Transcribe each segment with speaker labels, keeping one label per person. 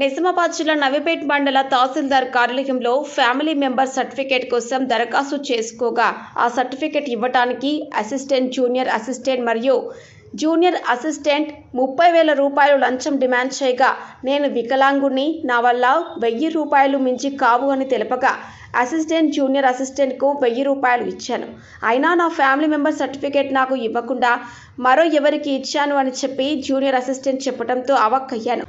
Speaker 1: నిజామాబాద్ జిల్లా నవిపేట్ మండల తహసీల్దార్ కార్యాలయంలో ఫ్యామిలీ మెంబర్ సర్టిఫికేట్ కోసం దరఖాస్తు చేసుకోగా. ఆ సర్టిఫికేట్ ఇవ్వటానికి అసిస్టెంట్ జూనియర్ అసిస్టెంట్ మరియు జూనియర్ అసిస్టెంట్ ముప్పై వేల రూపాయలు లంచం డిమాండ్ చేయగా నేను వికలాంగుని నా వల్ల వెయ్యి రూపాయలు మించి కావు అని తెలపగా అసిస్టెంట్ జూనియర్ అసిస్టెంట్కు వెయ్యి రూపాయలు ఇచ్చాను. అయినా నా ఫ్యామిలీ మెంబర్ సర్టిఫికేట్ నాకు ఇవ్వకుండా మరో ఎవరికి ఇచ్చాను అని చెప్పి జూనియర్ అసిస్టెంట్ చెప్పడంతో అవక్కయ్యాను.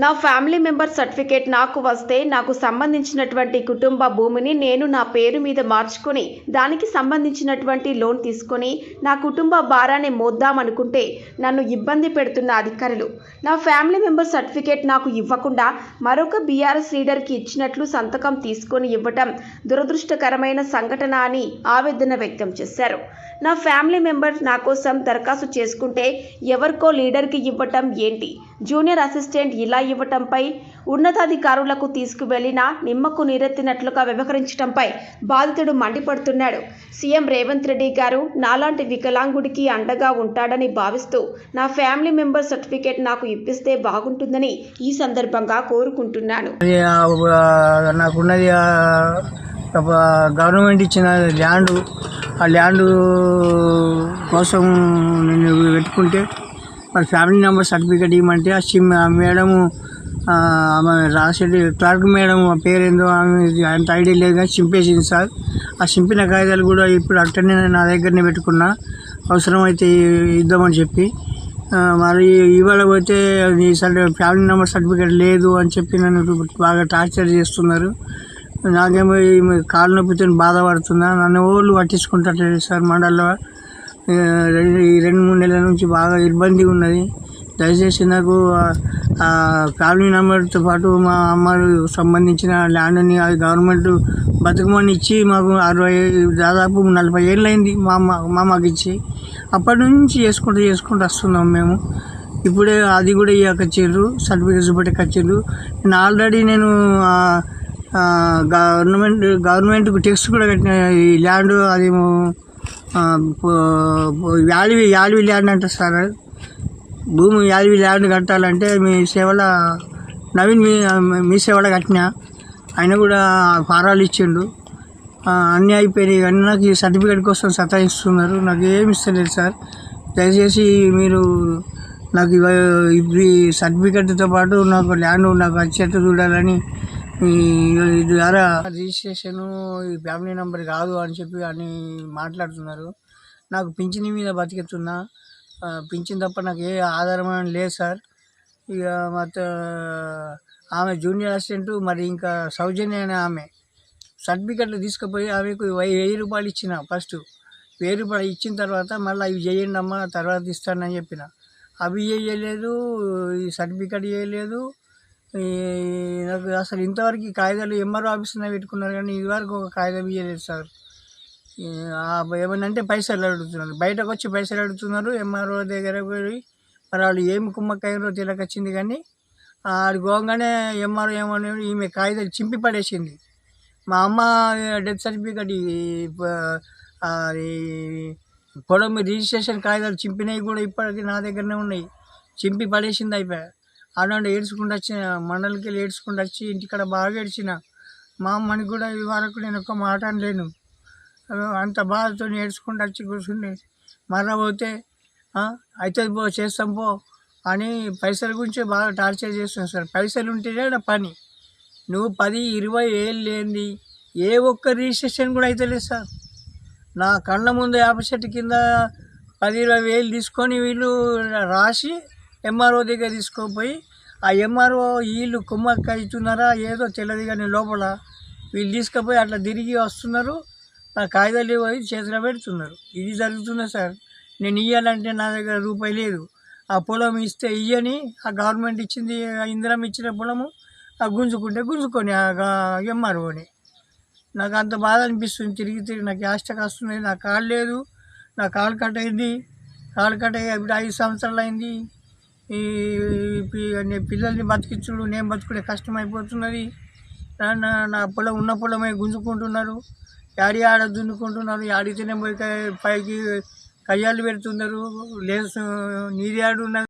Speaker 1: నా ఫ్యామిలీ మెంబర్ సర్టిఫికేట్ నాకు వస్తే నాకు సంబంధించినటువంటి కుటుంబ భూమిని నేను నా పేరు మీద మార్చుకొని దానికి సంబంధించినటువంటి లోన్ తీసుకొని నా కుటుంబ భారాన్ని మోద్దామనుకుంటే నన్ను ఇబ్బంది పెడుతున్న అధికారులు. నా ఫ్యామిలీ మెంబర్ సర్టిఫికేట్ నాకు ఇవ్వకుండా మరొక బీఆర్ఎస్ లీడర్కి ఇచ్చినట్లు సంతకం తీసుకొని ఇవ్వటం దురదృష్టకరమైన సంఘటన అని ఆవేదన వ్యక్తం చేశారు. నా ఫ్యామిలీ మెంబర్ నా కోసం దరఖాస్తు చేసుకుంటే ఎవరికో లీడర్కి ఇవ్వటం ఏంటి? జూనియర్ అసిస్టెంట్ ఇలా ఇవ్వటంపై ఉన్నతాధికారులకు తీసుకువెళ్ళిన నిమ్మకు నీరెత్తినట్లుగా వ్యవహరించడంపై బాధితుడు మండిపడుతున్నాడు. సీఎం రేవంత్ రెడ్డి గారు నాలాంటి వికలాంగుడికి అండగా ఉంటాడని భావిస్తూ నా ఫ్యామిలీ మెంబర్ సర్టిఫికేట్ నాకు ఇప్పిస్తే బాగుంటుందని ఈ సందర్భంగా కోరుకుంటున్నాను
Speaker 2: నాకున్నది గవర్నమెంట్ ఇచ్చిన ల్యాండ్ ఆ ల్యాండ్ కోసం నేను పెట్టుకుంటే మరి ఫ్యామిలీ నెంబర్ సర్టిఫికేట్ ఇవ్వమంటే ఆ సిమ్ ఆ మేడము ఆమె రాసేది క్లర్క్ మేడం ఆ పేరేందో ఆమె అంత ఐడియా లేదు కానీ చింపేసింది సార్. ఆ చింపిన కాగితాలు కూడా ఇప్పుడు అట్టనే నా దగ్గరనే పెట్టుకున్నా. అవసరమైతే ఇద్దామని చెప్పి. మరి ఇవాళ పోతే ఈ ఫ్యామిలీ నెంబర్ సర్టిఫికేట్ లేదు అని చెప్పి నన్ను బాగా టార్చర్ చేస్తున్నారు. నాకేమో ఈ కాలు నొప్పితో బాధపడుతున్నా. నన్ను ఓళ్ళు పట్టించుకుంటారు సార్ మండల్లో. ఈ రెండు మూడు నెలల నుంచి బాగా ఇబ్బంది ఉన్నది. దయచేసి నాకు ఫ్యామిలీ నెంబర్తో పాటు మా అమ్మకు సంబంధించిన ల్యాండ్ని అది గవర్నమెంట్ బతుకమని ఇచ్చి మాకు అరవై దాదాపు నలభై ఏళ్ళు అయింది మా అమ్మ మా మాకు ఇచ్చి. అప్పటి నుంచి చేసుకుంటూ చేసుకుంటూ వస్తున్నాం మేము. ఇప్పుడే అది కూడా ఇవ్వకొచ్చారు సర్టిఫికేట్ చూపెట్టకొచ్చారు నేను ఆల్రెడీ నేను గవర్నమెంట్ గవర్నమెంట్కి టెక్స్ట్ కూడా కట్టిన ఈ ల్యాండ్ అది యాలివి యాలివి ల్యాండ్ అంటారు సార్. భూమి యాలివి ల్యాండ్ కట్టాలంటే మీ సేవల నవీన్ మీ మీ సేవలో కట్టిన. ఆయన కూడా ఫారాలు ఇచ్చిండు. అన్నీ అయిపోయినాయి. కానీ నాకు ఈ సర్టిఫికేట్ కోసం సతాయిస్తున్నారు. నాకు ఏమి ఇస్తలేదు సార్. దయచేసి మీరు నాకు ఇవి ఈ పాటు నాకు ల్యాండ్ నాకు వచ్చేట్టు చూడాలని ఇది ద్వారా రిజిస్ట్రేషన్ ఈ ఫ్యామిలీ నెంబర్ కాదు అని చెప్పి అని మాట్లాడుతున్నారు. నాకు పింఛన్ మీద బతికెత్తున్నా పింఛన్ తప్ప నాకు ఏ ఆధారమైన లేదు సార్. ఇక మత ఆమె జూనియర్ అసిస్టెంట్ మరి ఇంకా సౌజన్య అనే ఆమె. సర్టిఫికెట్లు తీసుకుపోయి ఆమెకు వెయ్యి వెయ్యి రూపాయలు ఇచ్చిన ఫస్ట్. వెయ్యి రూపాయలు ఇచ్చిన తర్వాత మళ్ళీ అవి చేయండి అమ్మా తర్వాత ఇస్తానని చెప్పిన. అవి చేయలేదు ఈ సర్టిఫికెట్ చేయలేదు. నాకు అసలు ఇంతవరకు ఈ కాగితాలు ఎంఆర్ఓ ఆఫీస్లో పెట్టుకున్నారు కానీ ఇదివరకు ఒక కాగితం ఇవ్వలేదు సార్. ఈ ఏమన్నా అంటే పైసలు అడుగుతున్నారు. బయటకు వచ్చి పైసలు అడుగుతున్నారు. ఎంఆర్ఓ దగ్గర పోయి మరి వాళ్ళు ఏమి కుమ్మక్కయ్యారో తిలకొచ్చింది కానీ ఆడి పోగానే ఎంఆర్ఓ ఏమన్నాడు ఈమె కాగితాలు చింపి పడేసింది. మా అమ్మ డెత్ సర్టిఫికెట్ ఈ ప- అది పొలం రిజిస్ట్రేషన్ కాగితాలు చింపినవి కూడా ఇప్పటికీ నా దగ్గరనే ఉన్నాయి. చింపి పడేసింది అయిపోయా. ఆడంటే ఏడ్చుకుంటూ వచ్చిన మండలికి వెళ్ళి ఏడ్చుకుంటూ వచ్చి ఇంటికాడ బాగా ఏడ్చిన మా అమ్మని కూడా ఇది వరకు నేను ఒక మాట అనలేను. అంత బాధతో ఏడ్చుకుంటూ వచ్చి కూర్చుని మరలా పోతే అయితే పో చేస్తాం పో అని పైసల గురించి బాగా టార్చర్ చేస్తున్నాం సార్. పైసలు ఉంటేనే నా పని. నువ్వు పది ఇరవై ఏళ్ళు లేనిది ఏ ఒక్క రిజిస్ట్రేషన్ కూడా అవుతలేదు సార్. నా కళ్ళ ముందు యాప చెట్టు కింద పది ఇరవై వేలు తీసుకొని వీళ్ళు రాసి ఎంఆర్ఓ దగ్గర తీసుకుపోయి ఆ ఎంఆర్ఓ వీళ్ళు కుమ్మక్క అవుతున్నారా ఏదో తెలియదు కానీ లోపల వీళ్ళు తీసుకుపోయి అట్లా తిరిగి వస్తున్నారు. నా కాగితాలు పోయి చేతిలో పెడుతున్నారు. ఇది జరుగుతుంది సార్? నేను ఇవ్వాలంటే నా దగ్గర రూపాయి లేదు. ఆ పొలం ఇస్తే ఇయ్యని ఆ గవర్నమెంట్ ఇచ్చింది ఆ ఇందిరం ఇచ్చిన పొలము ఆ గుంజుకుంటే గుంజుకొని ఆ ఎంఆర్ఓని నాకు అంత బాధ అనిపిస్తుంది. తిరిగి తిరిగి నాకు యాస్టక్ వస్తుంది నా కాళ్ళు లేదు. నా కాలు కట్ అయింది. కాలు కట్ అయ్యి ఇప్పుడు ఐదు సంవత్సరాలు అయింది. ఈ పిల్లల్ని బతికించుడు నేను బతుకుడే కష్టం అయిపోతున్నది. నా- నా- పొలం ఉన్న పొలమే గుంజుకుంటున్నారు. యాడి ఆడ దున్నుకుంటున్నారు యాడితేనే పోయి పైకి కయ్యాలు పెడుతున్నారు. లేదు నీరు ఆడు